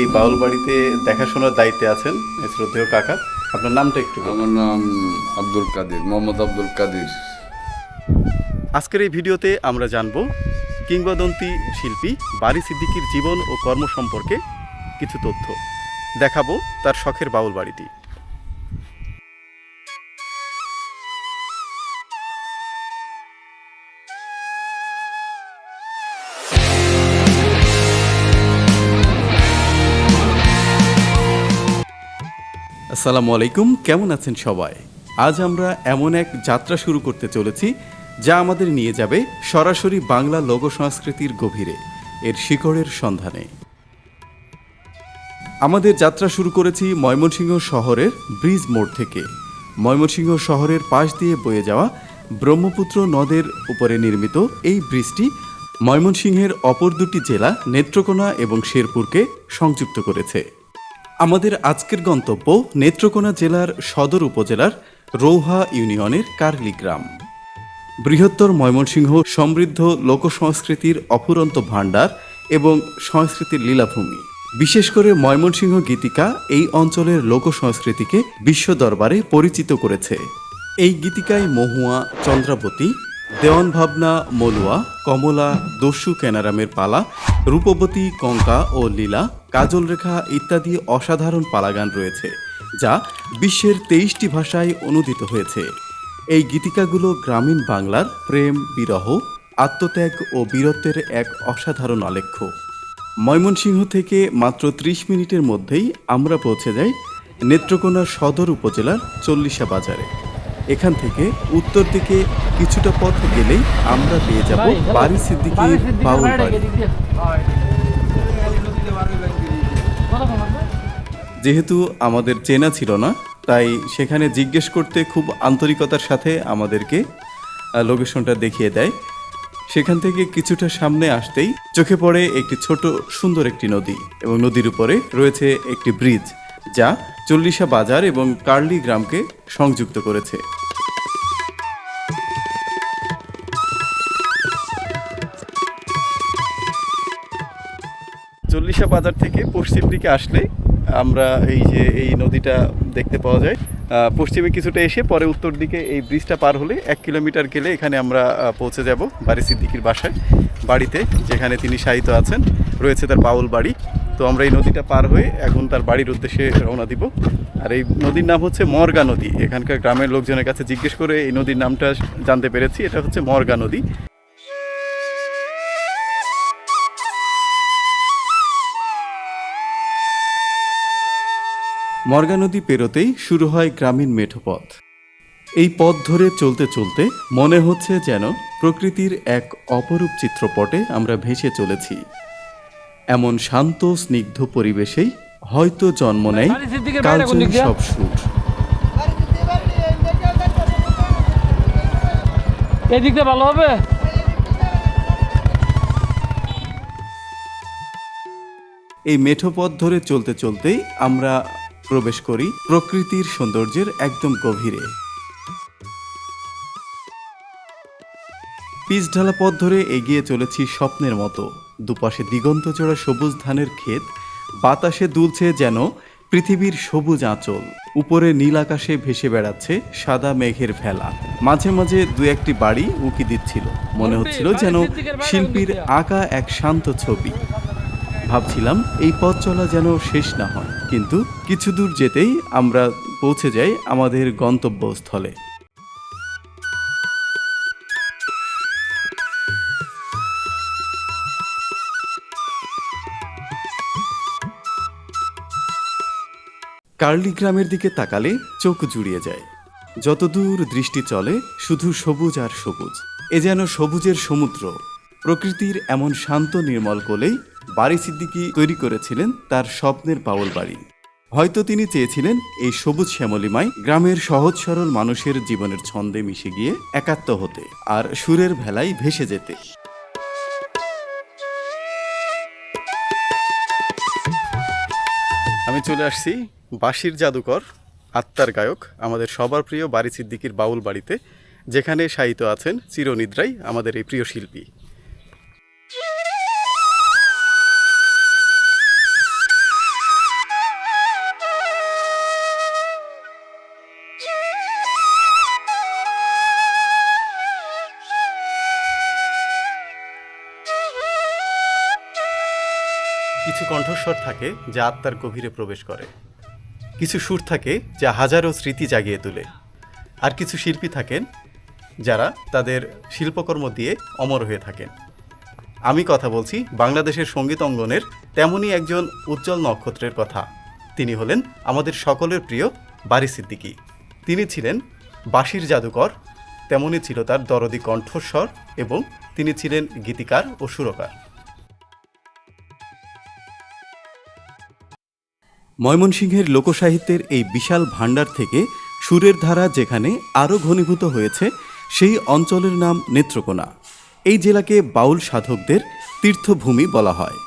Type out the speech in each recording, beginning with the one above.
এই বাউল বাড়িতে দেখাশোনার দায়িত্বে আছেন শ্রদ্ধেয় কাকা। আপনার নামটা একটু আমার নাম আব্দুল কাদির মোহাম্মদ আব্দুল কাদির। আজকের এই ভিডিওতে আমরা জানব কিংবদন্তি শিল্পী বারি সিদ্দিকির জীবন ও কর্ম সম্পর্কে কিছু তথ্য। দেখাবো তার শখের বাউল বাড়িটি আসসালামু আলাইকুম, কেমন আছেন সবাই? আজ আমরা এমন এক যাত্রা শুরু করতে চলেছি, যা আমাদের নিয়ে যাবে সরাসরি বাংলা লোক সংস্কৃতির গভীরে, এর শিকড়ের সন্ধানে। আমাদের যাত্রা শুরু করেছি ময়মনসিংহ শহরের ব্রিজ মোড় থেকে। ময়মনসিংহ শহরের পাশ দিয়ে বয়ে যাওয়া ব্রহ্মপুত্র নদের উপরে নির্মিত এই ব্রিজটি ময়মনসিংহের অপর দুটি জেলা নেত্রকোনা এবং শেরপুরকে সংযুক্ত করেছে। আমাদের আজকের গন্তব্য নেত্রকোনা জেলার সদর উপজেলার রৌহা ইউনিয়নের কার্লি গ্রাম। বৃহত্তর ময়মনসিংহ সমৃদ্ধ লোকসংস্কৃতির অফুরন্ত ভাণ্ডার এবং সংস্কৃতির লীলাভূমি। বিশেষ করে ময়মনসিংহ গীতিকা এই অঞ্চলের লোকসংস্কৃতিকে বিশ্ব দরবারে পরিচিত করেছে। এই গীতিকায় মহুয়া, চন্দ্রাবতী দেওয়ান ভাবনা, মলুয়া, কমলা, দস্যু কেনারামের পালা, রূপবতী, কঙ্কা ও লীলা, কাজল রেখা ইত্যাদি অসাধারণ পালাগান রয়েছে, যা বিশ্বের তেইশটি ভাষায় অনুদিত হয়েছে। এই গীতিকাগুলো গ্রামীণ বাংলার প্রেম, বিরহ, আত্মত্যাগ ও বীরত্বের এক অসাধারণ আলেখ্য। ময়মনসিংহ থেকে মাত্র ত্রিশ মিনিটের মধ্যেই আমরা পৌঁছে যাই নেত্রকোনা সদর উপজেলার চল্লিশা বাজারে। এখান থেকে উত্তর দিকে কিছুটা পথ গেলেই আমরা পেয়ে যাব বাড়ি সিদ্দিকির বাউল বাড়ি। যেহেতু আমাদের চেনা ছিল না তাই সেখানে জিজ্ঞেস করতে খুব আন্তরিকতার সাথে আমাদেরকে লোকেশনটা দেখিয়ে দেয়। সেখান থেকে কিছুটা সামনে আসতেই চোখে পড়ে একটি ছোট সুন্দর একটি নদী এবং নদীর উপরে রয়েছে একটি ব্রিজ যা চল্লিশা বাজার এবং কার্লি গ্রামকে সংযুক্ত করেছে। চল্লিশা বাজার থেকে পশ্চিম দিকে আসলে আমরা এই যে এই নদীটা দেখতে পাওয়া যায়। পশ্চিমে কিছুটা এসে পরে উত্তর দিকে এই ব্রিজটা পার হলে এক কিলোমিটার গেলে এখানে আমরা পৌঁছে যাব বাড়ি সিদ্দিকির বাসায়, বাড়িতে যেখানে তিনি শায়িত আছেন। রয়েছে তার বাউল বাড়ি। তো আমরা এই নদীটা পার হয়ে এখন তার বাড়ির উদ্দেশ্যে রওনা দিব। আর এই নদীর নাম হচ্ছে মরগা নদী। এখানকার গ্রামের লোকজনের কাছে জিজ্ঞেস করে এই নদীর নামটা জানতে পেরেছি। এটা হচ্ছে মরগা নদী। মর্গা নদী পেরোতেই শুরু হয় গ্রামীণ মেঠোপথ। এই পথ ধরে চলতে চলতে মনে হচ্ছে যেন প্রকৃতির এক অপরূপ চিত্রপটে আমরা ভেসে চলেছি। এমন শান্ত স্নিগ্ধ পরিবেশেই হয়তো জন্ম নেয়? সব সুর। এদিক দিয়ে ভালো হবে? এই মেঠো পথ ধরে চলতে চলতেই আমরা প্রবেশ করি প্রকৃতির সৌন্দর্যের একদম গভীরে। পিচ ঢালা পথ ধরে এগিয়ে চলেছি স্বপ্নের মতো। দুপাশে দিগন্ত জোড়া সবুজ ধানের ক্ষেত বাতাসে দুলছে যেন পৃথিবীর সবুজ আঁচল। উপরে নীল আকাশে ভেসে বেড়াচ্ছে সাদা মেঘের ভেলা মাঝে মাঝে দু একটি বাড়ি উকি দিচ্ছিল। মনে হচ্ছিল যেন শিল্পীর আঁকা এক শান্ত ছবি। ভাবছিলাম এই পথ চলা যেন শেষ না হয় কিন্তু কিছু দূর যেতেই আমরা পৌঁছে যাই আমাদের গন্তব্যস্থলে। কার্লি গ্রামের দিকে তাকালে চোখ জুড়িয়ে যায়। যতদূর দৃষ্টি চলে, শুধু সবুজ আর সবুজ। এ যেন সবুজের সমুদ্র। প্রকৃতির এমন শান্ত নির্মল কোলেই বাড়ি সিদ্দিকি তৈরি করেছিলেন তার স্বপ্নের বাউল বাড়ি। হয়তো তিনি চেয়েছিলেন এই সবুজ শ্যামলিমায় গ্রামের সহজ সরল মানুষের জীবনের ছন্দে মিশে গিয়ে একাত্ম হতে আর সুরের ভেলায় ভেসে যেতে। আমি চলে আসছি বাঁশির জাদুকর, আত্মার গায়ক, আমাদের সবার প্রিয় বাড়ি সিদ্দিকির বাউল বাড়িতে, যেখানে শায়িত আছেন চিরনিদ্রাই আমাদের এই প্রিয় শিল্পী। কিছু কণ্ঠস্বর থাকে যা আত্মার গভীরে প্রবেশ করে। কিছু সুর থাকে যা হাজারো স্মৃতি জাগিয়ে তোলে। আর কিছু শিল্পী থাকেন যারা তাদের শিল্পকর্ম দিয়ে অমর হয়ে থাকেন। আমি কথা বলছি বাংলাদেশের সংগীত অঙ্গনের তেমনই একজন উজ্জ্বল নক্ষত্রের কথা। তিনি হলেন আমাদের সকলের প্রিয় বারি সিদ্দিকী। তিনি ছিলেন বাঁশির জাদুকর, তেমনই ছিল তার দরদি কণ্ঠস্বর এবং তিনি ছিলেন গীতিকার ও সুরকার। ময়মনসিংহের লোকসাহিত্যের এই বিশাল ভাণ্ডার থেকে সুরের ধারা যেখানে আরও ঘনীভূত হয়েছে, সেই অঞ্চলের নাম নেত্রকোনা। এই জেলাকে বাউল সাধকদের তীর্থভূমি বলা হয়।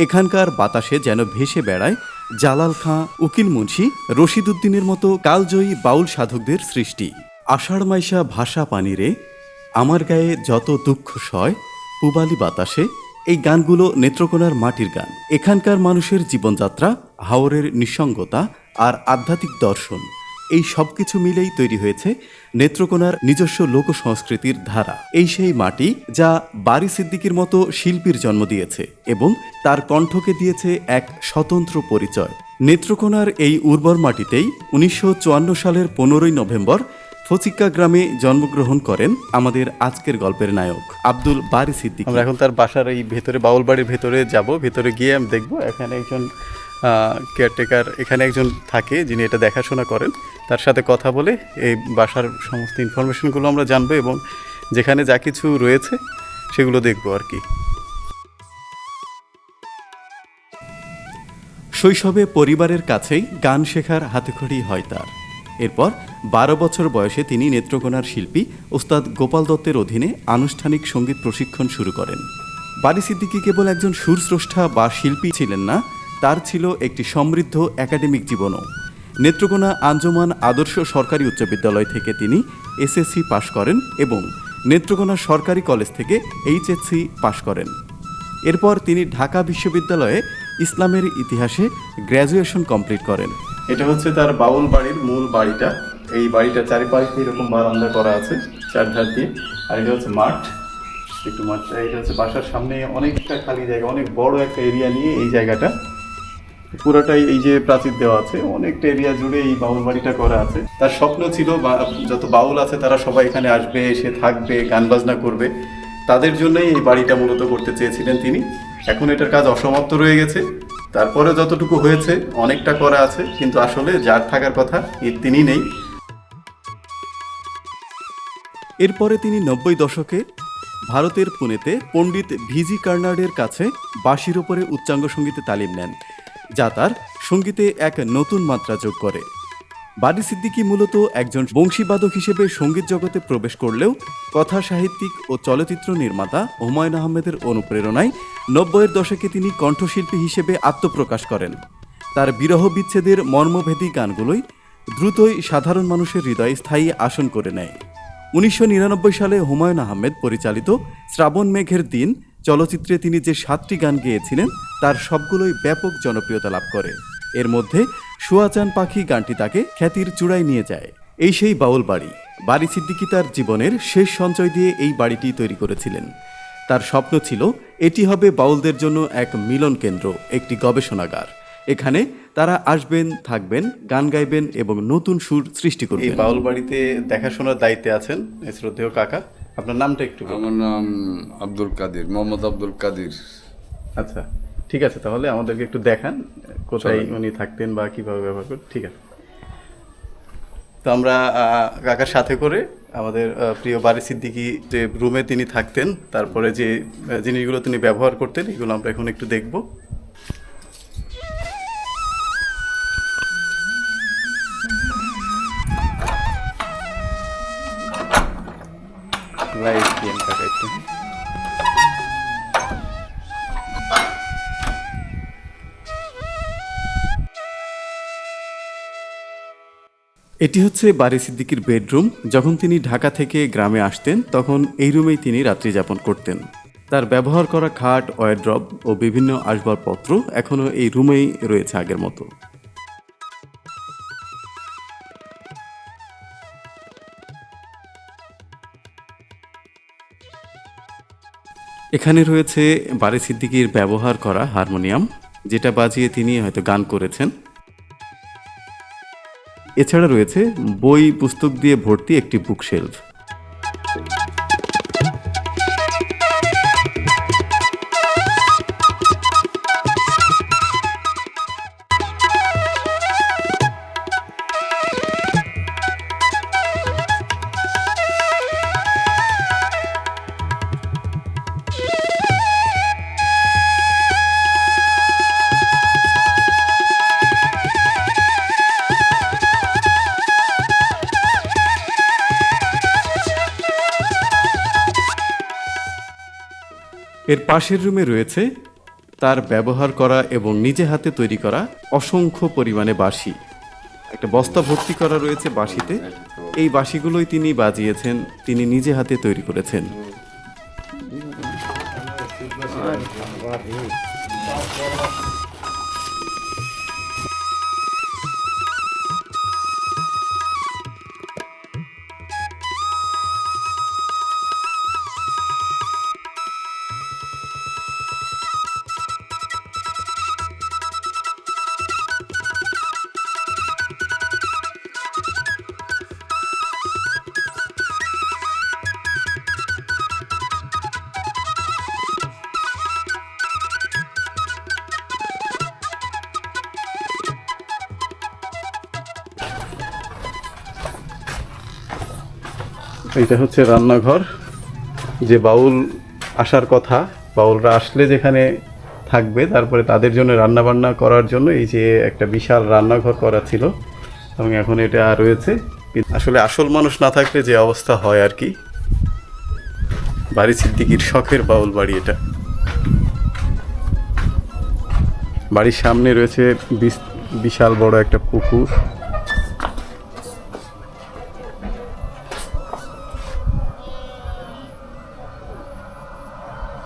এখানকার বাতাসে যেন ভেসে বেড়ায় জালাল খাঁ, উকিল মুন্সি রশিদুদ্দিনের মতো কালজয়ী বাউল সাধকদের সৃষ্টি। আষাঢ় মাইশা ভাষা পানিরে, আমার গায়ে যত দুঃখ সয়, পুবালি বাতাসে এই গানগুলো নেত্রকোনার মাটির গান। এখানকার মানুষের জীবনযাত্রা, হাওরের নিঃসঙ্গতা আর আধ্যাত্মিক দর্শন, এই সব কিছু মিলেই তৈরি হয়েছে নেত্রকোনার নিজস্ব লোক সংস্কৃতির ধারা। এই সেই মাটি যা বারি সিদ্দিকির মতো শিল্পীর জন্ম দিয়েছে এবং তার কণ্ঠকে দিয়েছে এক স্বতন্ত্র পরিচয়। নেত্রকোনার এই উর্বর মাটিতেই উনিশশো চুয়ান্ন সালের পনেরোই নভেম্বর ফচিক্কা গ্রামে জন্মগ্রহণ করেন আমাদের আজকের গল্পের নায়ক আব্দুল বারি সিদ্দিক। আমরা এখন তার বাসার এই ভেতরে বাউল বাড়ির ভেতরে যাব। ভেতরে গিয়ে আমি দেখব এখানে একজন কেয়ারটেকার এখানে একজন থাকে যিনি এটা দেখাশোনা করেন। তার সাথে কথা বলে এই বাসার সমস্ত ইনফরমেশনগুলো আমরা জানব এবং যেখানে যা কিছু রয়েছে সেগুলো দেখব আর কি। শৈশবে পরিবারের কাছেই গান শেখার হাতেখড়ি হয় তার। এরপর বারো বছর বয়সে তিনি নেত্রকোনার শিল্পী ওস্তাদ গোপাল দত্তের অধীনে আনুষ্ঠানিক সংগীত প্রশিক্ষণ শুরু করেন। বারি সিদ্দিকী কেবল একজন সুরস্রষ্টা বা শিল্পী ছিলেন না, তার ছিল একটি সমৃদ্ধ একাডেমিক জীবনও। নেত্রকোনা আঞ্জমান আদর্শ সরকারি উচ্চ বিদ্যালয় থেকে তিনি এসএসসি পাশ করেন এবং নেত্রকোনা সরকারি কলেজ থেকে এইচএসসি পাশ করেন। এরপর তিনি ঢাকা বিশ্ববিদ্যালয়ে ইসলামের ইতিহাসে গ্র্যাজুয়েশন কমপ্লিট করেন। এটা হচ্ছে তার বাউল বাড়ির মূল বাড়িটা। এই বাড়িটা চারিপাশে এরকম বারান্দা করা আছে, চারধার দিয়ে। আর এটা হচ্ছে মাঠ। একটু মাঠটা, এটা হচ্ছে বাসার সামনে অনেকটা খালি জায়গা, অনেক বড় একটা এরিয়া নিয়ে এই জায়গাটা। পুরোটাই এই যে প্রাচীর দেওয়া আছে, অনেকটা এরিয়া জুড়ে এই বাউল বাড়িটা করা আছে। তার স্বপ্ন ছিল যত বাউল আছে তারা সবাই এখানে আসবে, এসে থাকবে, গান বাজনা করবে। তাদের জন্যই এই বাড়িটা মূলত করতে চেয়েছিলেন তিনি। এখন এটার কাজ অসমাপ্ত রয়ে গেছে। তারপরে যতটুকু হয়েছে, অনেকটা করা আছে, কিন্তু আসলে যার থাকার কথা এর তিনি নেই। এরপরে তিনি নব্বই দশকে ভারতের পুনেতে পণ্ডিত ভিজি কার্নার্ডের কাছে বাঁশির ওপরে উচ্চাঙ্গ সঙ্গীতে তালিম নেন, যা তার সঙ্গীতে এক নতুন মাত্রা যোগ করে। বাদি সিদ্দিকী মূলত একজন বংশীবাদক হিসেবে সংগীত জগতে প্রবেশ করলেও কথা সাহিত্যিক ও চলচ্চিত্র নির্মাতা হুমায়ুন আহমেদের অনুপ্রেরণায় নব্বইয়ের দশকে তিনি কণ্ঠশিল্পী হিসেবে আত্মপ্রকাশ করেন। তার বিরহ বিচ্ছেদের মর্মভেদী গানগুলোই দ্রুতই সাধারণ মানুষের হৃদয়ে স্থায়ী আসন করে নেয়। উনিশশো নিরানব্বই সালে হুমায়ুন আহমেদ পরিচালিত শ্রাবণ মেঘের দিন চলচ্চিত্রে তিনি যে সাতটি গান গেয়েছিলেন, তার সবগুলোই ব্যাপক জনপ্রিয়তা লাভ করে। এর মধ্যে সুয়াচান পাখি গানটি তাকে খ্যাতির চূড়ায় নিয়ে যায়। এই সেই বাউল বাড়ি। বাড়ি সিদ্দিকি তার জীবনের শেষ সঞ্চয় দিয়ে এই বাড়িটি তৈরি করেছিলেন। তার স্বপ্ন ছিল এটি হবে বাউলদের জন্য এক মিলন কেন্দ্র একটি গবেষণাগার। এখানে তারা আসবেন থাকবেন গান গাইবেন এবং নতুন সুর সৃষ্টি করবেন। এই বাউল বাড়িতে দেখাশোনার দায়িত্বে আছেন শ্রদ্ধেয় কাকা। আপনার নামটা একটু আমার নাম আব্দুল কাদির মোহাম্মদ আব্দুল কাদির। আচ্ছা। ঠিক আছে তাহলে আমাদেরকে একটু দেখান কোথায় উনি থাকতেন বা কীভাবে ব্যবহার করতেন ঠিক আছে। তো আমরা কাকার সাথে করে আমাদের প্রিয় বাড়ি সিদ্দিকি যে রুমে তিনি থাকতেন তারপরে যে জিনিসগুলো তিনি ব্যবহার করতেন এগুলো আমরা এখন একটু দেখব। লাইট দিয়েন কাকা একটু। এটি হচ্ছে বারি সিদ্দিকির বেডরুম। যখন তিনি ঢাকা থেকে গ্রামে আসতেন, তখন এই রুমেই তিনি রাত্রি যাপন করতেন। তার ব্যবহার করা খাট, ওয়ারড্রব ও বিভিন্ন আসবাবপত্র এখনও এই রুমেই রয়েছে আগের মতো। এখানে রয়েছে বারি সিদ্দিকির ব্যবহার করা হারমোনিয়াম, যেটা বাজিয়ে তিনি হয়তো গান করেছেন। এছাড়া রয়েছে বই পুস্তক দিয়ে ভর্তি একটি বুক এর পাশের রুমে রয়েছে তার ব্যবহার করা এবং নিজে হাতে তৈরি করা অসংখ্য পরিমাণে বাঁশি। একটা বস্তা ভর্তি করা রয়েছে বাঁশিতে। এই বাঁশিগুলোই তিনি বাজিয়েছেন, তিনি নিজে হাতে তৈরি করেছেন। এটা হচ্ছে রান্নাঘর। যে বাউল আসার কথা, বাউলরা আসলে যেখানে থাকবে, তারপরে তাদের জন্য রান্না বান্না করার জন্য এই যে একটা বিশাল রান্নাঘর করা ছিল, এবং এখন এটা রয়েছে। আসলে আসল মানুষ না থাকলে যে অবস্থা হয় আর কি। বাড়ি সিদ্দিকির শখের বাউল বাড়ি এটা। বাড়ির সামনে রয়েছে বিশাল বড় একটা পুকুর।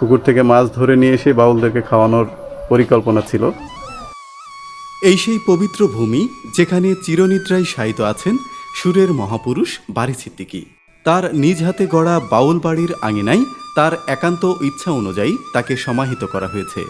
পুকুর থেকে মাছ ধরে নিয়ে এসে বাউলদেরকে খাওয়ানোর পরিকল্পনা ছিল। এই সেই পবিত্র ভূমি যেখানে চিরনিদ্রায় শায়িত আছেন সুরের মহাপুরুষ বাড়ি সিদ্দিকী তার নিজ হাতে গড়া বাউল বাড়ির আঙিনায় তার একান্ত ইচ্ছা অনুযায়ী তাকে সমাহিত করা হয়েছে।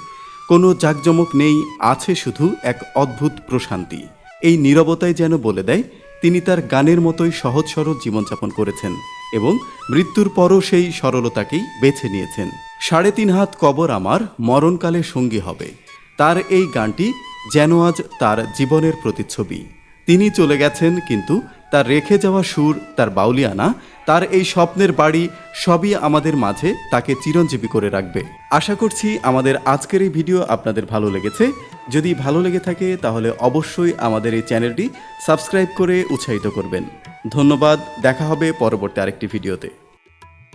কোনো জাঁকজমক নেই, আছে শুধু এক অদ্ভুত প্রশান্তি। এই নীরবতায় যেন বলে দেয়, তিনি তার গানের মতোই সহজ সরল জীবনযাপন করেছেন এবং মৃত্যুর পরও সেই সরলতাকেই বেছে নিয়েছেন। সাড়ে তিন হাত কবর আমার মরণকালে সঙ্গী হবে। তার এই গানটি যেন আজ তার জীবনের প্রতিচ্ছবি। তিনি চলে গেছেন কিন্তু তার রেখে যাওয়া সুর, তার বাউলিয়ানা, তার এই স্বপ্নের বাড়ি সবই আমাদের মাঝে তাকে চিরঞ্জীবী করে রাখবে। আশা করছি আমাদের আজকের এই ভিডিও আপনাদের ভালো লেগেছে। যদি ভালো লেগে থাকে তাহলে অবশ্যই আমাদের এই চ্যানেলটি সাবস্ক্রাইব করে উৎসাহিত করবেন। ধন্যবাদ, দেখা হবে পরবর্তী আরেকটি ভিডিওতে।